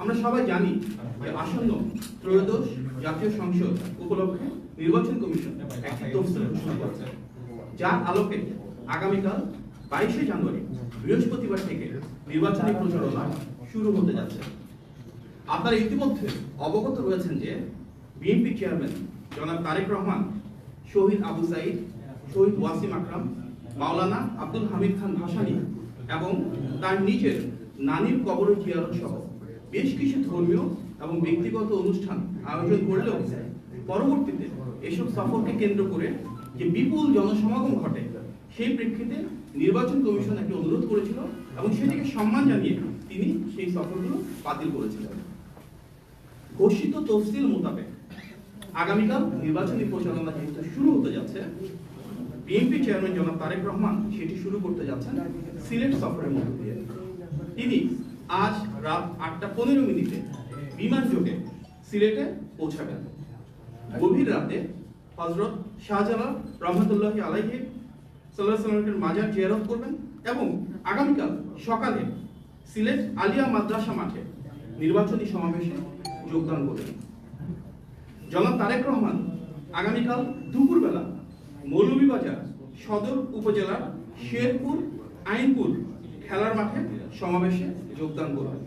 আমরা সবাই জানি যে আসন্ন ত্রয়োদশ জাতীয় সংসদ উপলক্ষে নির্বাচন কমিশন একটি তফসিল যার আলোকে আগামীকাল বাইশে জানুয়ারি বৃহস্পতিবার থেকে নির্বাচনী প্রচারণা শুরু হতে যাচ্ছে। আপনারা ইতিমধ্যে অবগত রয়েছেন যে বিএনপি চেয়ারম্যান জনাব তারেক রহমান, শহীদ আবু সাইদ, শহীদ ওয়াসিম আকরাম, মাওলানা আব্দুল হামিদ খান ভাসানি এবং তার নিজের নানির কবর জিয়ারত সহ বেশ কিছু ধর্মীয় এবং ব্যক্তিগত অনুষ্ঠান আয়োজন করলেও পরবর্তীতে এসব সফরকে কেন্দ্র করে যে বিপুল জনসমাগম ঘটে, সেই প্রেক্ষিতে নির্বাচন কমিশন একটি অনুরোধ করেছিল এবং সেটিকে সম্মান জানিয়ে তিনি সেই সফরগুলো বাতিল করেছিলেন। ঘোষিত তফসিল মোতাবেক আগামীকাল নির্বাচনী প্রচারণা যেহেতু শুরু হতে যাচ্ছে। বিএনপি চেয়ারম্যান জনাব তারেক রহমান সেটি শুরু করতে যাচ্ছেন সিলেট সফরের মধ্য দিয়ে। তিনি আজ রাত আটটা পনেরো মিনিটে বিমান যোগে সিলেটে পৌঁছাবেন। গভীর রাতে হজরত শাহজালাল রহমতুল্লাহ আলাইহি সাল্লাহ সাল্লামের মাজার জিয়ারত করবেন এবং আগামীকাল সকালে সিলেট আলিয়া মাদ্রাসা মাঠে নির্বাচনী সমাবেশে যোগদান করবেন। জনাব তারেক রহমান আগামীকাল দুপুরবেলা মৌলভীবাজার সদর উপজেলার শেরপুর, আইনপুর খেলার মাঠে সমাবেশে যোগদান করবেন।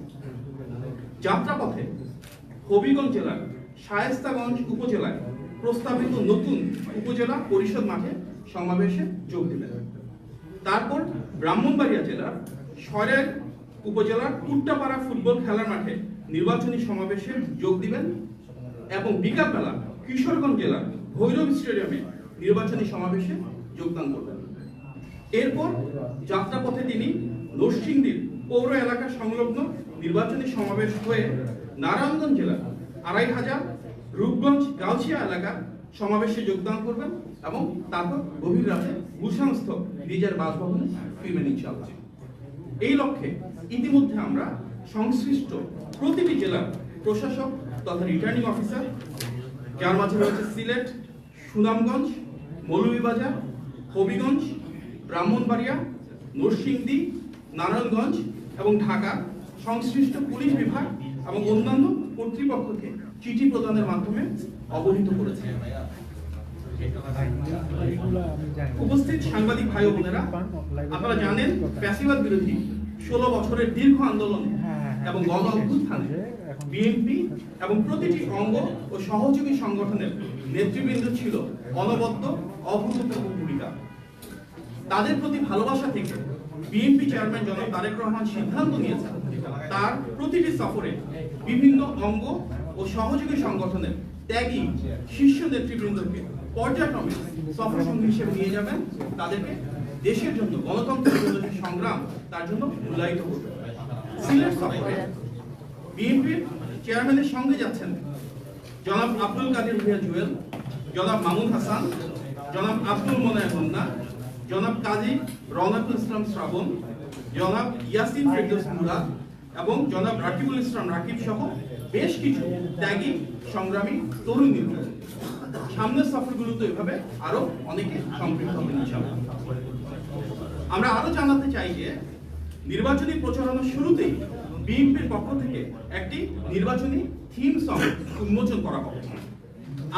যাত্রাপথে হবিগঞ্জ জেলার শায়েস্তাগঞ্জ উপজেলায় প্রস্তাবিত নতুন উপজেলা পরিষদ মাঠে সমাবেশে যোগ দেবেন। তারপর ব্রাহ্মণবাড়িয়া জেলার সরের উপজেলার কুট্টাপাড়া ফুটবল খেলার মাঠে নির্বাচনী সমাবেশে যোগ দিবেন এবং বিকালবেলা কিশোরগঞ্জ জেলার ভৈরব স্টেডিয়ামে নির্বাচনী সমাবেশে যোগদান করবেন। এরপর যাত্রাপথে তিনি নরসিংদীর পৌর এলাকা সংলগ্ন নির্বাচনী সমাবেশ হয়ে নারায়ণগঞ্জ জেলার আড়াই হাজার রূপগঞ্জ গাউছিয়া এলাকার সমাবেশে যোগদান করবেন এবং তারপর গভীর রাতে গুলশানস্থ নিজের বাসভবনে ফিরবেন ইনশাআল্লাহ। এই লক্ষ্যে ইতিমধ্যে আমরা সংশ্লিষ্ট প্রতিটি জেলার প্রশাসক তথা রিটার্নিং অফিসার যার মাঝে রয়েছে সিলেট, সুনামগঞ্জ, মৌলভীবাজার, হবিগঞ্জ, ব্রাহ্মণবাড়িয়া, নরসিংদী, নারায়ণগঞ্জ এবং ঢাকা সংশ্লিষ্ট পুলিশ বিভাগ এবং অন্যান্য কর্তৃপক্ষকে চিঠি প্রদানের মাধ্যমে অবহিত করেছে। উপস্থিত সাংবাদিক ভাই বোনেরা, আপনারা জানেন ফ্যাসিবাদ বিরোধী ষোলো বছরের দীর্ঘ আন্দোলন এবং গণ অভ্যুত্থানে বিএনপি এবং প্রতিটি অঙ্গ ও সহযোগী সংগঠনের নেতৃবৃন্দ ছিল অনবদ্য, অভূতপূর্ব ভূমিকা। তাদের প্রতি ভালোবাসা থেকে বিএনপি চেয়ারম্যান জনাব তারেক রহমান সিদ্ধান্ত নিয়েছেন তার প্রতিটি সফরে বিভিন্ন অঙ্গ ও সহযোগী সংগঠনের ত্যাগী শীর্ষ নেতৃবৃন্দকে পর্যায়ক্রমে সফর সঙ্গী হিসেবে নিয়ে যাবেন তাদেরকে দেশের জন্য গণতন্ত্রের জন্য সংগ্রাম তার জন্য মূল্যায়িত করবেন সিলেট সফরে বিএনপির চেয়ারম্যানের সঙ্গে যাচ্ছেন জনাব আব্দুল কাদের ভুইয়া জুয়েল, জনাব মামুন হাসান, জনাব আব্দুল মোনায় মুন্না জনাব কাজী রওনাকুল ইসলাম শ্রাবণ, জনাব ইয়াসিন ফেরদৌস মুরাদ এবং জনাব রাকিবুল ইসলাম রাকিব সহ বেশ কিছু ত্যাগী সংগ্রামী তরুণ নেতা সামনের সফরগুলোতে এভাবে আরও অনেকে সম্পৃক্ত হবেন আমরা আরও জানাতে চাই যে, নির্বাচনী প্রচারণার শুরুতেই বিএনপির পক্ষ থেকে একটি নির্বাচনী থিম সং উন্মোচন করা হবে।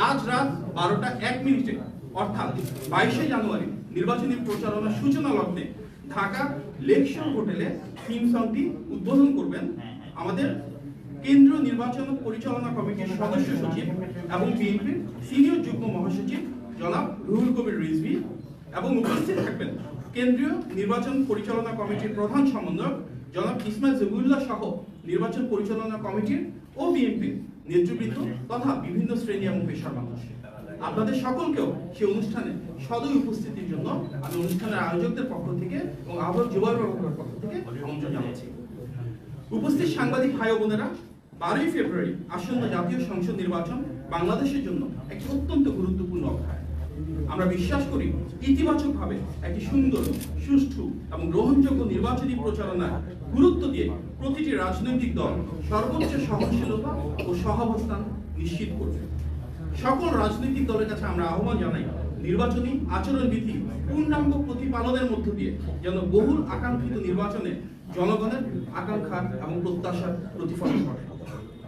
আজ রাত বারোটা এক মিনিটে, অর্থাৎ বাইশে জানুয়ারি নির্বাচনী প্রচারণার সূচনা লগ্নে ঢাকা লেকশন হোটেলে থিম সংটি উদ্বোধন করবেন আমাদের কেন্দ্রীয় নির্বাচন পরিচালনা কমিটির সদস্য সচিব এবং বিএনপির সিনিয়র যুগ্ম মহাসচিব জনাব রুহুল কবির রিজভি এবং উপস্থিত থাকবেন কেন্দ্রীয় নির্বাচন পরিচালনা কমিটির প্রধান সমন্বয়ক জনাব ইসমাইল জবিউল্লাহ সহ নির্বাচন পরিচালনা কমিটির ও বিএনপির নেতৃবৃন্দ তথা বিভিন্ন শ্রেণি এবং পেশার মানুষ। আপনাদের সকলকেও সেই অনুষ্ঠানে সদয় উপস্থিতির জন্য আমি অনুষ্ঠানের আয়োজকদের পক্ষ থেকে এবং আহ্বায়ক যুবক পক্ষ থেকে আমন্ত্রণ জানাচ্ছি। উপস্থিত সাংবাদিক ভাই বোনেরা বারোই ফেব্রুয়ারি আসন্ন জাতীয় সংসদ নির্বাচন বাংলাদেশের জন্য একটি অত্যন্ত গুরুত্বপূর্ণ অধ্যায়। আমরা বিশ্বাস করি ইতিবাচকভাবে একটি সুন্দর, সুষ্ঠু এবং গ্রহণযোগ্য নির্বাচনী প্রচারণার গুরুত্ব দিয়ে প্রতিটি রাজনৈতিক দল সর্বোচ্চ সহনশীলতা ও সহাবস্থান নিশ্চিত করবে। সকল রাজনৈতিক দলের কাছে আমরা আহ্বান জানাই, নির্বাচনী আচরণবিধি, পূর্ণাঙ্গ প্রতিপালনের মধ্য দিয়ে যেন বহুল আকাঙ্ক্ষিত নির্বাচনে জনগণের আকাঙ্ক্ষা এবং প্রত্যাশার প্রতিফলন ঘটে।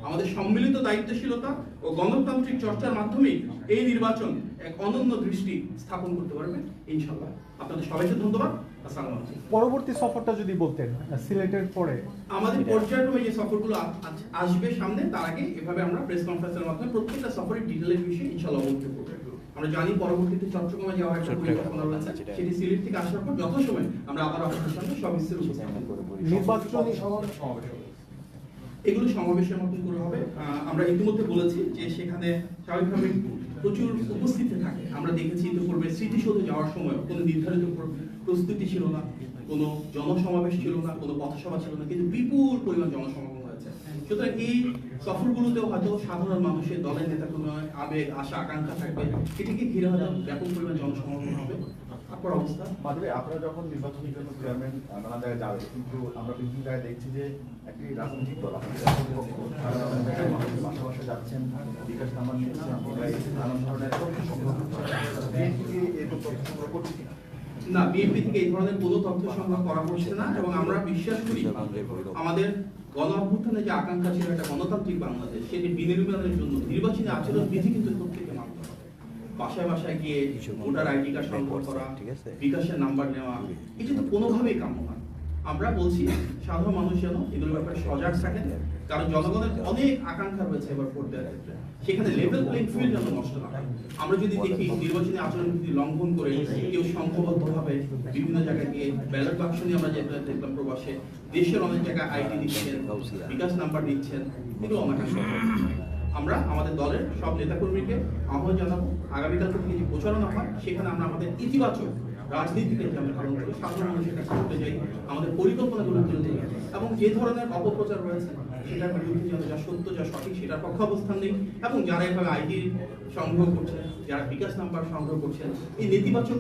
আমাদের সম্মিলিত দায়িত্বশীলতা ও গণতান্ত্রিক চর্চার মাধ্যমেই এই নির্বাচন এক অনন্য দৃষ্টি স্থাপন করতে পারবে ইনশাল্লাহ আপনাদের সবাইকে ধন্যবাদ। পরবর্তী সফরটা যদি বলতেন সিলেটের পরে। আমাদের পর্যায়ক্রমে যে সফরগুলো আসবে সামনে তার আগে এভাবে আমরা প্রেস কনফারেন্সের মাধ্যমে প্রত্যেকটা সফরের ডিটেলের বিষয়ে ইনশাআল্লাহ অবগত করব। আমরা জানি পরবর্তীতে চট্টগ্রামে যাওয়ার একটা পরিকল্পনা রয়েছে সেটি সিলেট থেকে আসার পর যত সময় আমরা আবার আপনাদের সামনে সবিস্তার উপস্থাপন করব। নির্বাচনী এগুলো সমাবেশের মতন করে হবে। আমরা ইতিমধ্যে বলেছি যে সেখানে স্বাভাবিকভাবে প্রচুর উপস্থিতি থাকে। আমরা দেখেছি ইতিপূর্বে স্মৃতিসৌধে যাওয়ার সময় কোনো নির্ধারিত প্রস্তুতি ছিল না, কোনো জনসমাবেশ ছিল না, কোনো পথসভা ছিল না, কিন্তু বিপুল পরিমাণ জনসমাগম হয়েছে। সুতরাং এই সফরগুলোতেও হয়তো সাধারণ মানুষের, দলের নেতা কোনো আবেগ, আশা, আকাঙ্ক্ষা থাকবে। এটিকে ঘিরে হয়তো ব্যাপক পরিমাণ জনসমাগম হবে। তারপর অবস্থা? মাধবী আপনারা যখন নির্বাচনের জন্য চেয়ারম্যান নানা জায়গায় যাবে কিন্তু আমরা বিভিন্ন জায়গায় দেখছি যে একটি রাজনৈতিক দল বাসা বাসা যাচ্ছেন বিকাশ নাম্বার নিচ্ছেন নানান ধরনের তথ্য সংগ্রহ করছেন বিএনপি তথ্য সংগ্রহ করছে না বিএনপি থেকে এই ধরনের কোনো তথ্য সংগ্রহ করা হচ্ছে না এবং আমরা বিশ্বাস করি আমাদের গণ অভ্যুত্থানে যে আকাঙ্ক্ষা ছিল একটা গণতান্ত্রিক বাংলাদেশ সেটি বিনির্মাণের জন্য নির্বাচনী আচরণ বিধি কিন্তু প্রত্যেকে বাসায় বাসায় গিয়ে ভোটার আইডি কার্ড সংগ্রহ করা বিকাশের নাম্বার নেওয়া এটা তো কোনোভাবেই কাম্য না আমরা বলছি সাধারণ মানুষ যেন এগুলোর ব্যাপারে সজাগ থাকেন কারণ জনগণের অনেক আকাঙ্ক্ষা রয়েছে এবার ভোট দেওয়ার ক্ষেত্রে। সেখানে লেভেল প্লেইং ফিল্ড যেন নষ্ট না হয়। আমরা যদি দেখি নির্বাচনী আচরণ বিধি লঙ্ঘন করে কেউ সংঘবদ্ধভাবে বিভিন্ন জায়গায় গিয়ে ব্যালট বাক্স নিয়ে আমরা যেটা দেখলাম প্রবাসে দেশের অনেক জায়গায় আইডি দিচ্ছেন বিকাশ নাম্বার দিচ্ছেন এগুলো অনেক আমরা আমাদের দলের সব নেতাকর্মীকে আহ্বান জানাব। আগামীকাল থেকে যে প্রচারণা হয়, সেখানে আমরা আমাদের ইতিবাচক রাজনীতিকে আমরা পালন করি, সাধারণ মানুষের কাছে করতে যাই, আমাদের পরিকল্পনাগুলো তুলে ধরি এবং যে ধরনের অপপ্রচার রয়েছে, সেটার বিরুদ্ধে যেন যা সত্য, যা সঠিক, সেটার পক্ষে অবস্থান নেই এবং যারা এভাবে আইডি সংগ্রহ করছেন, যারা বিকাশ নাম্বার সংগ্রহ করছেন, এই নেতিবাচক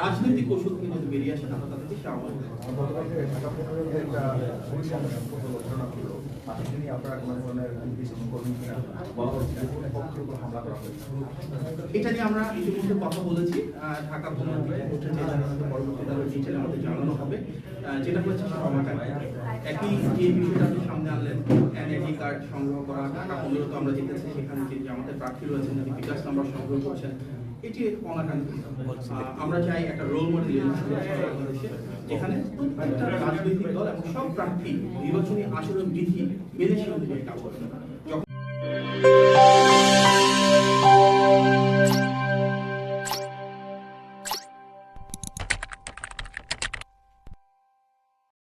রাজনৈতিক ওষুধ যদি বেরিয়ে আসেন আমরা তাদেরকে সে আহ্বান জানাব। গতকালকে ঢাকা পনেরোতে একটা পুলিশ সংঘর্ষ ঘটনা হলো তাতে নিয়ে আপনারা কোনো ধরনের বিশ্লেষণ করবেন কিনা বলা হচ্ছে যে কোনো পক্ষের উপর হামলা করা হয়েছে। এটা নিয়ে আমরা ইতিমধ্যে কথা বলেছি। ঢাকা পরবর্তীতে আমাদের জানানো হবে যেটা হচ্ছে সমাধান একই যে বিষয়টা আপনি সামনে আনলেন এনআইডি কার্ড সংগ্রহ করা ঢাকা পনেরো তো আমরা দেখেছি সেখানে যে আমাদের প্রার্থী রয়েছেন বিকাশ নাম্বার সংগ্রহ করছেন এটি অনাকাঙ্ক্ষিত আমরা চাই একটা রোল মডেল যেখানে প্রত্যেকটা রাজনৈতিক দল এবং সব প্রার্থী নির্বাচনী আচরণ বিধি মেনে সে অনুযায়ী কাজ করতে পারে।